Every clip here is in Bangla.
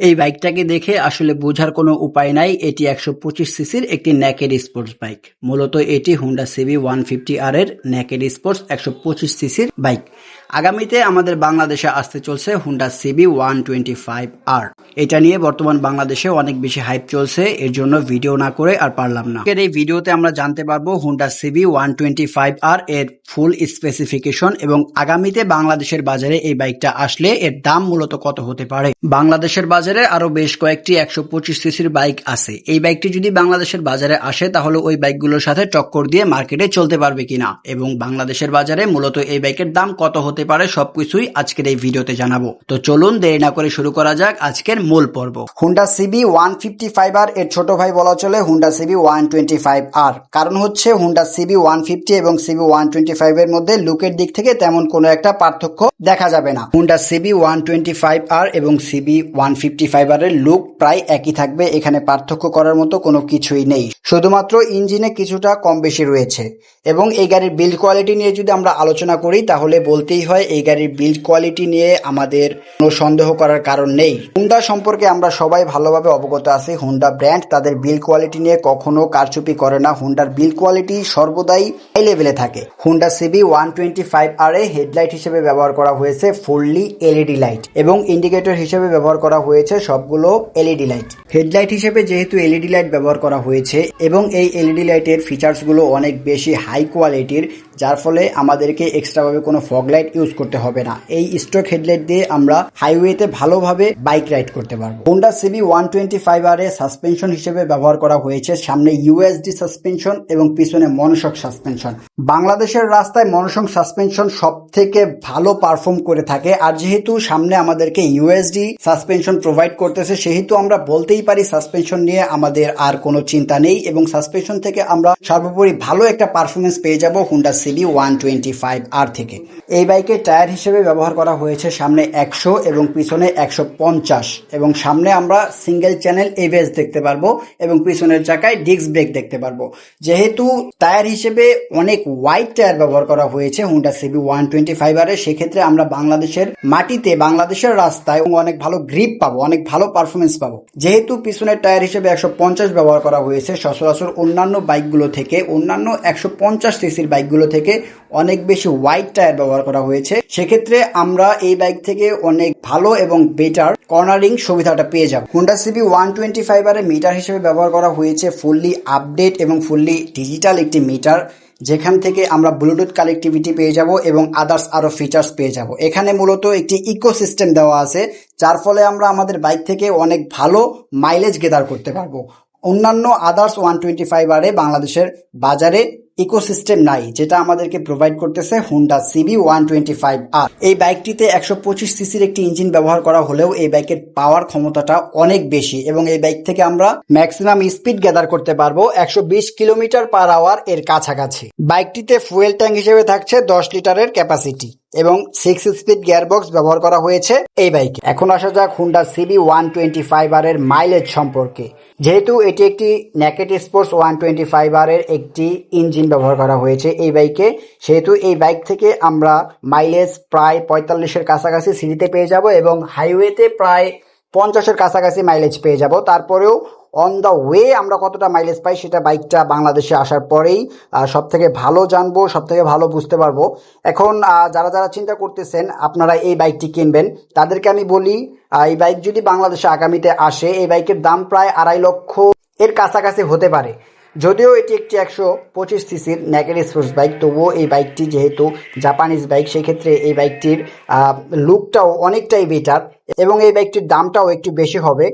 এই বাইকটাকে দেখে আসলে বোঝার কোনো উপায় নাই। এটি একশো পঁচিশ সিসির একটি ন্যাকেড স্পোর্টস বাইক। মূলত এটি হুন্ডা সিবি ওয়ান ফিফটি আর এর ন্যাকেড স্পোর্টস একশো পঁচিশ সিসির বাইক। আগামীতে আমাদের বাংলাদেশে আসতে চলছে Honda CB one twenty five R. এটা নিয়ে বর্তমান বাংলাদেশে অনেক বেশি হাইপ চলছে। এর জন্য ভিডিও না করে আর পারলাম না। এই ভিডিওতে আমরা জানতে পারব Honda CB one twenty five R এর ফুল স্পেসিফিকেশন এবং আগামীতে বাংলাদেশের বাজারে এই বাইকটা আসলে এর দাম মূলত কত হতে পারে। বাংলাদেশের বাজারে আরও বেশ কয়েকটি একশো পঁচিশ সিসির বাইক আছে। এই বাইকটি যদি বাংলাদেশের বাজারে আসে, তাহলে ওই বাইকগুলোর সাথে টক্কর দিয়ে মার্কেটে চলতে পারবে কিনা এবং বাংলাদেশের বাজারে মূলত এই বাইকের দাম কত হতে পারে সবকিছুই আজকের এই ভিডিওতে জানাব। তো চলুন দেরি না করে শুরু করা যাক আজকের মূল পর্ব। Honda CB one fifty five R এর ছোট ভাই বলা চলে Honda CB one twenty five R. কারণ হচ্ছে হুন্ডা সিবি ওয়ান ফিফটি এবং সিবি ওয়ান টোয়েন্টি ফাইভ এর মধ্যে লুকের দিক থেকে তেমন কোনো একটা পার্থক্য দেখা যাবে না। Honda CB one twenty five R এবং CB one fifty five R এর লুক প্রায় একই থাকবে, এখানে পার্থক্য করার মতো কোনো কিছুই নেই। শুধুমাত্র ইঞ্জিনে কিছুটা কম বেশি রয়েছে এবং এই গাড়ির বিল্ড কোয়ালিটি নিয়ে যদি আমরা আলোচনা করি, তাহলে বলতেই হয় এই গাড়ির বিল্ড কোয়ালিটি নিয়ে আমাদের কোনো সন্দেহ করার কারণ নেই। হুন্ডা সম্পর্কে আমরা সবাই ভালোভাবে অবগত আছি। হুন্ডা ব্র্যান্ড তাদের বিল্ড কোয়ালিটি নিয়ে কখনো কারচুপি করে না। হুন্ডার বিল্ড কোয়ালিটি সর্বদাই হাই লেভেলে থাকে। Honda CB one twenty five R এ হেডলাইট হিসেবে ব্যবহার করা হয়েছে ফুললি এলইডি লাইট এবং ইন্ডিকেটর হিসেবে ব্যবহার করা হয়েছে সবগুলো এলইডি লাইট হেডলাইট হিসেবে যেহেতু এলইডি লাইট ব্যবহার করা হয়েছে এবং এই এলইডি লাইটের ফিচার্সগুলো অনেক বেশি হাই কোয়ালিটির যার ফলে আমাদেরকে এক্সট্রাভাবে কোনো ফগ লাইট ইউজ করতে হবে না। এই স্টক হেডলাইট দিয়ে আমরা হাইওয়েতে ভালোভাবে বাইক রাইড করতে পারব। Honda CB one twenty five R এ সাসপেনশন হিসেবে ব্যবহার করা হয়েছে। সামনে ইউএসডি সাসপেনশন এবং পিছনে মনোশক সাসপেনশন বাংলাদেশের রাস্তায় মনোশক সাসপেনশন সব থেকে ভালো পারফর্ম করে থাকে। আর যেহেতু সামনে আমাদেরকে ইউএসডি সাসপেনশন প্রোভাইড করতেছে, সেহেতু আমরা বলতেই পারি সাসপেনশন নিয়ে আমাদের আর কোনো চিন্তা নেই এবং সাসপেনশন থেকে আমরা সর্বোপরি ভালো একটা পারফরমেন্স পেয়ে যাব Honda CB one twenty five R থেকে। এই বাইকের টায়ার হিসেবে ব্যবহার করা হয়েছে সামনে একশো এবং পিছনে একশো পঞ্চাশ। এবং সামনে আমরা সিঙ্গেল চ্যানেল এভিএস দেখতে পারব এবং পিছনের চাকায় ডিস্ক ব্রেক দেখতে পারব। যেহেতু টায়ার হিসেবে অনেক ওয়াইড টায়ার ব্যবহার করা হয়েছে Honda CB one twenty five আরে, সেক্ষেত্রে আমরা বাংলাদেশের মাটিতে, বাংলাদেশের রাস্তায় অনেক ভালো গ্রিপ পাবো, অনেক ভালো পারফরমেন্স পাবো। যেহেতু পিছনের টায়ার হিসেবে একশো পঞ্চাশ ব্যবহার করা হয়েছে, সচরাচর অন্যান্য বাইকগুলো থেকে অন্যান্য একশো পঞ্চাশ সিসির বাইকগুলো থেকে অনেক বেশি ওয়াইড টায়ার ব্যবহার করা হয়েছে। সেক্ষেত্রে আমরা এই বাইক থেকে অনেক ভালো এবং বেটার কর্নারিং সুবিধাটা পেয়ে যাব। Honda CB one twenty five R meter হিসেবে ব্যবহার করা হয়েছে ফুললি আপডেট এবং ফুললি ডিজিটাল একটি মিটার যেখান থেকে আমরা ব্লুটুথ কানেক্টিভিটি পেয়ে যাব এবং আদার্স আরও ফিচার্স পেয়ে যাব। এখানে মূলত একটি ইকোসিস্টেম দেওয়া আছে, যার ফলে আমরা আমাদের বাইক থেকে অনেক ভালো মাইলেজ গেদার করতে পারব। অন্যান্য আদার্স ওয়ান টোয়েন্টি ফাইভ আরে বাংলাদেশের বাজারে ইকোসিস্টেম নাই, যেটা আমাদেরকে প্রোভাইড করতেছে Honda CB one twenty five R এই বাইকটিতে একশো পঁচিশ সিসির একটি ইঞ্জিন ব্যবহার করা হলেও এই বাইকের পাওয়ার ক্ষমতাটা অনেক বেশি এবং এই বাইক থেকে আমরা ম্যাক্সিমাম স্পিড গ্যাদার করতে পারব একশো বিশ কিলোমিটার পার আওয়ার এর কাছাকাছি। বাইকটিতে ফুয়েল ট্যাঙ্ক হিসেবে থাকছে দশ লিটারের ক্যাপাসিটি এবং সিক্স স্পিড গিয়ারবক্স ব্যবহার করা হয়েছে এই বাইকে এখন আসা যাক Honda CB one twenty five R এর মাইলেজ সম্পর্কে। যেহেতু এটি একটি naked sports one twenty five R এর একটি ইঞ্জিন ব্যবহার করা হয়েছে এই বাইকে সেহেতু এই বাইক থেকে আমরা মাইলেজ প্রায় পঁয়তাল্লিশের কাছাকাছি সিটিতে পেয়ে যাব এবং হাইওয়েতে প্রায় পঞ্চাশের কাছাকাছি মাইলেজ পেয়ে যাব। তারপরেও অন দ্য ওয়ে আমরা কতটা মাইলেজ পাই সেটা বাইকটা বাংলাদেশে আসার পরেই সব থেকে ভালো জানব সব থেকে ভালো বুঝতে পারব। এখন যারা যারা চিন্তা করতেছেন, আপনারা এই বাইকটি কিনবেন। তাদেরকে আমি বলি এই বাইক যদি বাংলাদেশে আগামীতে আসে, এই বাইকের দাম প্রায় আড়াই লক্ষ এর কাছাকাছি হতে পারে। যদিও এটি একটি একশো পঁচিশ সিসির ন্যাকের স্পোর্টস বাইক তবুও এই বাইকটি যেহেতু জাপানিজ বাইক সেক্ষেত্রে এই বাইকটির লুকটাও অনেকটাই বেটার এবং এই বাইকটির দামটাও একটু বেশি হবে।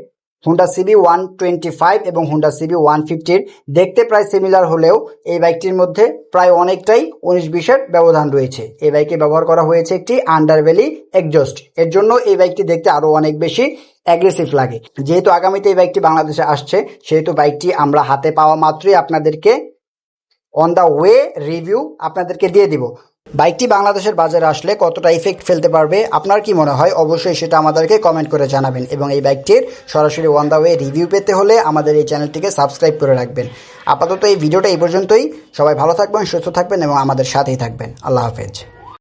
Honda CB one twenty five এবং হুন্ডা সিবি ওয়ান ফিফটির দেখতে প্রায় সিমিলার হলেও এই বাইকটির মধ্যে প্রায় অনেকটাই উনিশ বিশের ব্যবধান রয়েছে। এই বাইকে ব্যবহার করা হয়েছে একটি আন্ডারভ্যালি এক্সজস্ট এর জন্য এই বাইকটি দেখতে আরও অনেক বেশি অ্যাগ্রেসিভ লাগে। যেহেতু আগামীতে এই বাইকটি বাংলাদেশে আসছে, সেহেতু বাইকটি আমরা হাতে পাওয়া মাত্রই আপনাদেরকে অন দ্য ওয়ে রিভিউ আপনাদেরকে দিয়ে দিব। বাইকটি বাংলাদেশের বাজারে আসলে কতটা ইফেক্ট ফেলতে পারবে, আপনার কি মনে হয়? অবশ্যই সেটা আমাদেরকে কমেন্ট করে জানাবেন এবং এই বাইকটির সরাসরি ওয়ান দা ওয়ে রিভিউ পেতে হলে আমাদের এই চ্যানেলটিকে সাবস্ক্রাইব করে রাখবেন। আপাতত এই ভিডিওটা এই পর্যন্তই। সবাই ভালো থাকবেন, সুস্থ থাকবেন এবং আমাদের সাথেই থাকবেন। আল্লাহ হাফেজ।